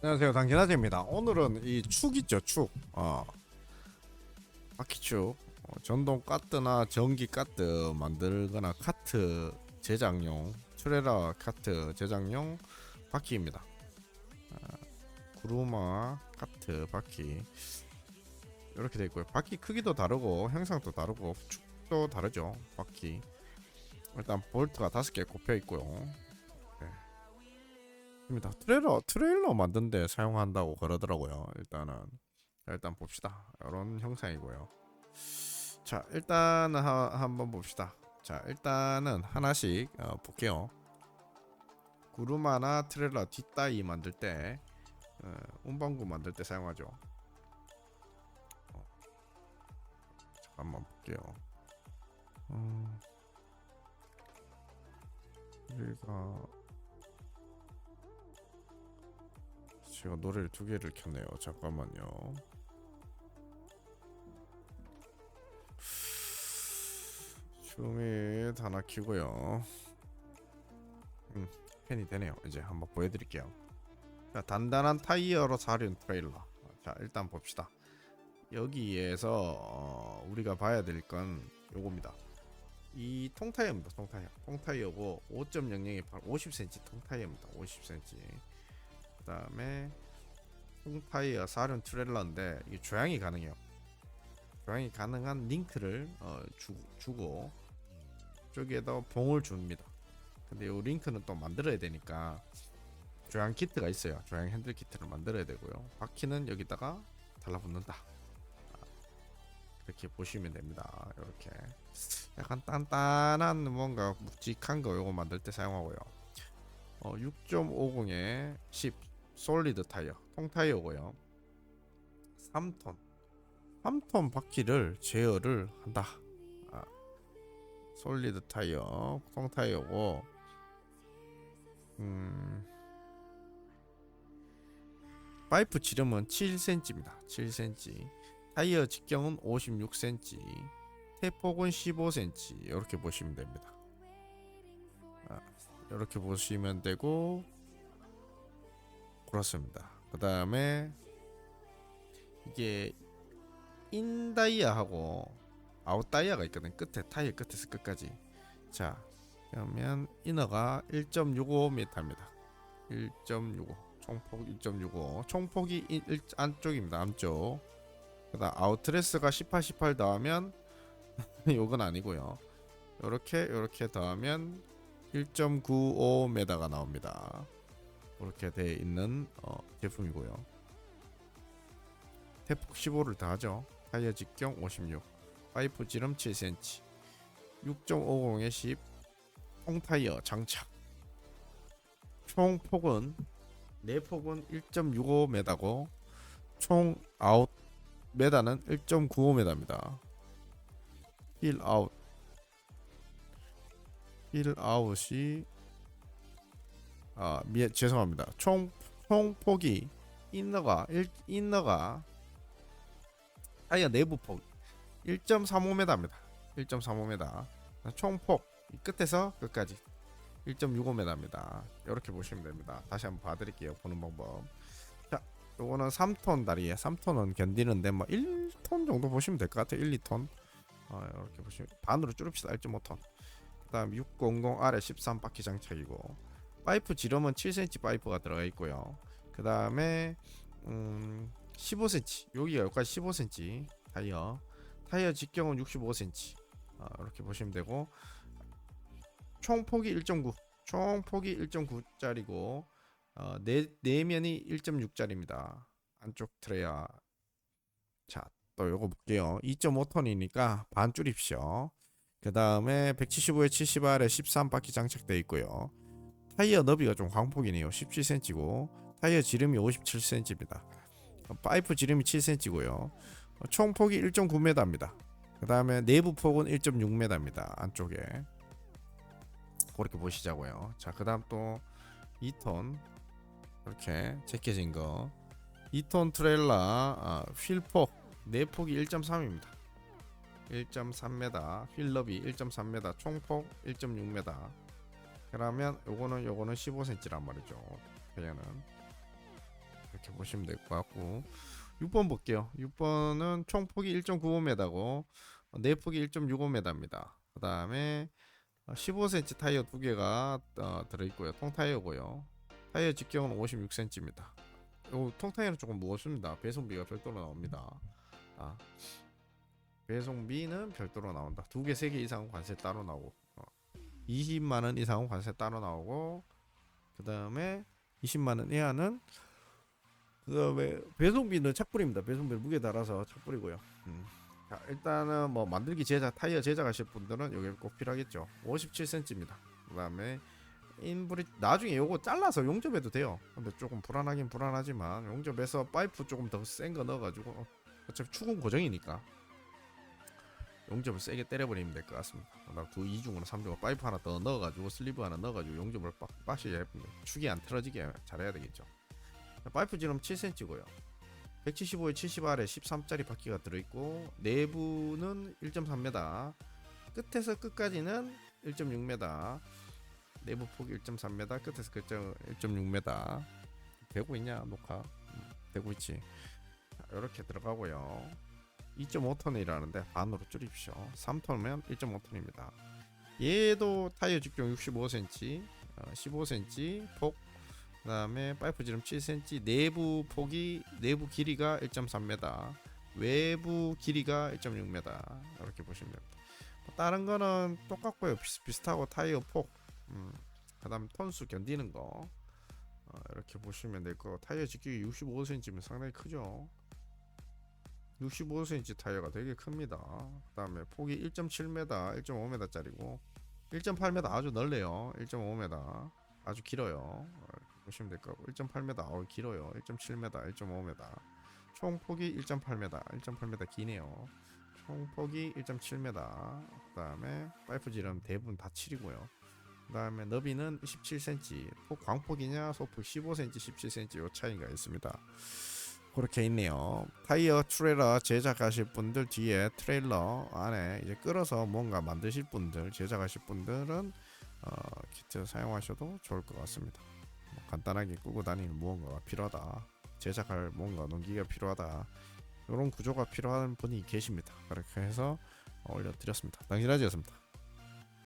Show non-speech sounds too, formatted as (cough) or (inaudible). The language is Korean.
안녕하세요. 당진아재입니다. 오늘은 이 축 있죠 축. 어. 바퀴축. 어, 전동 카트나 전기 카트 만들거나 카트 제작용 트레라 카트 제작용 바퀴입니다. 아, 구루마 카트 바퀴. 이렇게 되어 있고요. 바퀴 크기도 다르고 형상도 다르고 축도 다르죠 바퀴. 일단 볼트가 다섯 개 꼽혀 있고요 입니다. 트레일러 트레일러 만든 데 사용한다고 그러더라고요. 일단은 자, 일단 봅시다. 이런 형상이고요. 자 일단은 하, 한번 봅시다. 자 일단은 하나씩 어, 볼게요. 구루마나 트레일러 뒷다이 만들 때 어, 운반구 만들 때 사용하죠. 어, 잠깐만 볼게요. 음, 여기가 제가 노래를 두 개를 켰네요. 잠깐만요. 줌이 하나 키고요. 음, 펜이 되네요. 이제 한번 보여드릴게요. 자, 단단한 타이어로 사륜 트레일러. 자, 일단 봅시다. 여기에서 어, 우리가 봐야 될 건 요겁니다. 이 통타이어입니다. 통타이어. 통타이어고 5.00이 50cm 통타이어입니다. 50cm. 그다음에 홈타이어 사륜 트레일러인데 이 조향이 가능해요. 조향이 가능한 링크를 어, 주, 주고 저기에다 봉을 줍니다. 근데 이 링크는 또 만들어야 되니까 조향 키트가 있어요. 조향 핸들 키트를 만들어야 되고요. 바퀴는 여기다가 달라붙는다. 아, 이렇게 보시면 됩니다. 이렇게 약간 단단한 뭔가 묵직한 거 요거 만들 때 사용하고요. 어, 6.50에 10 솔리드 타이어 통타이어고요. 3톤. 3톤 바퀴를 제어를 한다. 아, 솔리드 타이어 통타이어고. 음, 파이프 지름은 7cm입니다. 7cm 타이어 직경은 56cm 태폭은 15cm 이렇게 보시면 됩니다. 아, 이렇게 보시면 되고 그렇습니다. 그 다음에 이게 인다이아하고 아웃다이아가 있거든. 끝에 타이어 끝에서 끝까지. 자, 그러면 이너가 1.65m입니다. 1.65 총폭 1.65 총폭이 일, 일, 안쪽입니다. 안쪽. 그다음 아웃트레스가 18, 18 더하면 (laughs) 요건 아니고요. 요렇게 요렇게 더하면 1.95m가 나옵니다. 이렇게 돼 있는 어, 제품이고요. 태폭 15를 더하죠. 타이어 직경 56, 파이프 지름 7cm, 6.50에 10, 통타이어 장착. 총 폭은 내 폭은 1.65m고 총 아웃 메다는 1.95m입니다. 힐 아웃 힐 아웃이 아, 미 죄송합니다. 총, 총 폭이 인너가 1, 인너가 타이어 내부 폭 1.35m입니다. 1.35m. 총폭 이 끝에서 끝까지 1.65m입니다. 이렇게 보시면 됩니다. 다시 한번 봐드릴게요. 보는 방법. 자, 요거는 3톤 다리에 3톤은 견디는데 뭐 1톤 정도 보시면 될 것 같아요. 1, 2톤. 어, 이렇게 보시면 반으로 줄입시다. 1.5톤. 그다음 600 아래 13바퀴 장착이고 파이프 지름은 7cm 파이프가 들어가 있고요. 그 다음에 음, 15cm 여기가 여기까지 15cm 타이어. 타이어 직경은 65cm 어, 이렇게 보시면 되고. 총 폭이 1.9 총 폭이 1.9짜리고 어, 내, 내면이 1.6짜리입니다. 안쪽 트레야 자 또 요거 볼게요. 2.5톤이니까 반 줄입시오. 그 다음에 175에 70R에 13바퀴 장착되어 있고요 타이어 너비가 좀 광폭이네요. 17cm고 타이어 지름이 57cm입니다. 파이프 지름이 7cm고요. 총 폭이 1.9m입니다. 그 다음에 내부 폭은 1.6m입니다. 안쪽에 그렇게 보시자고요. 자, 그 다음 또 2톤 이렇게 재켜진 거 2톤 트레일러 아, 휠폭 내폭이 1.3입니다. 1.3m 휠너비 1.3m 총폭 1.6m 그러면 요거는 요거는 15cm란 말이죠. 타이어는 이렇게 보시면 될 것 같고 6번 볼게요. 6번은 총 폭이 1.95m고 내폭이 1.65m입니다. 그 다음에 15cm 타이어 두 개가 어, 들어있고요. 통 타이어고요. 타이어 직경은 56cm입니다. 요 통타이어는 조금 무겁습니다. 배송비가 별도로 나옵니다. 아, 배송비는 별도로 나온다. 두 개, 세 개 이상은 관세 따로 나오고, 어, 20만 원 이상은 관세 따로 나오고, 그 다음에 20만 원 이하는 그 다음에 배송비는 착불입니다. 배송비 무게 달아서 착불이고요. 음. 자, 일단은 뭐 만들기 제작 타이어 제작하실 분들은 여기 꼭 필요하겠죠. 57cm입니다. 그 다음에 인브리 나중에 요거 잘라서 용접해도 돼요. 근데 조금 불안하긴 불안하지만 용접해서 파이프 조금 더 센 거 넣어가지고 어, 어차피 축은 고정이니까 용접을 세게 때려버리면 될 것 같습니다. 나두 이중으로 삼중으로 파이프 하나 더 넣어가지고 슬리브 하나 넣어가지고 용접을 빡 해봅니다. 축이 안 틀어지게 잘해야 되겠죠. 파이프 지름 7cm고요. 175에 70R에 13짜리 바퀴가 들어있고 내부는 1.3m 끝에서 끝까지는 1.6m 내부 폭이 1.3m 끝에서 끝장 1.6m 되고 있냐 녹화 음, 되고 있지 이렇게 들어가고요 2.5톤이라는데 반으로 줄입시오. 3톤이면 1.5톤입니다. 얘도 타이어 직경 65cm 어, 15cm 폭 그 다음에 파이프 지름 7cm 내부 폭이 내부 길이가 1.3m 외부 길이가 1.6m 이렇게 보시면 됩니다. 뭐 다른 거는 똑같고요. 비슷, 비슷하고 타이어 폭 음, 그 다음 톤수 견디는 거 어, 이렇게 보시면 될 거 타이어 직격이 65cm면 상당히 크죠 65cm 타이어가 되게 큽니다 그 다음에 폭이 1.7m 1.5m 짜리고 1.8m 아주 넓네요 1.5m 아주 길어요 어, 보시면 될 거고 1.8m 어 길어요 1.7m 1.5m 총 폭이 1.8m 1.8m 기네요 총 폭이 1.7m 그 다음에 파이프 지름 대부분 다 7이고요 그 다음에 너비는 17cm 폭 광폭이냐 소폭 15cm 17cm 요 차이가 있습니다 그렇게 있네요. 타이어 트레일러 제작하실 분들 뒤에 트레일러 안에 이제 끌어서 뭔가 만드실 분들 제작하실 분들은 어, 키트 사용하셔도 좋을 것 같습니다. 뭐 간단하게 끌고 다니는 무언가가 필요하다. 제작할 뭔가 농기가 필요하다. 이런 구조가 필요한 분이 계십니다. 그렇게 해서 올려드렸습니다. 당신아지였습니다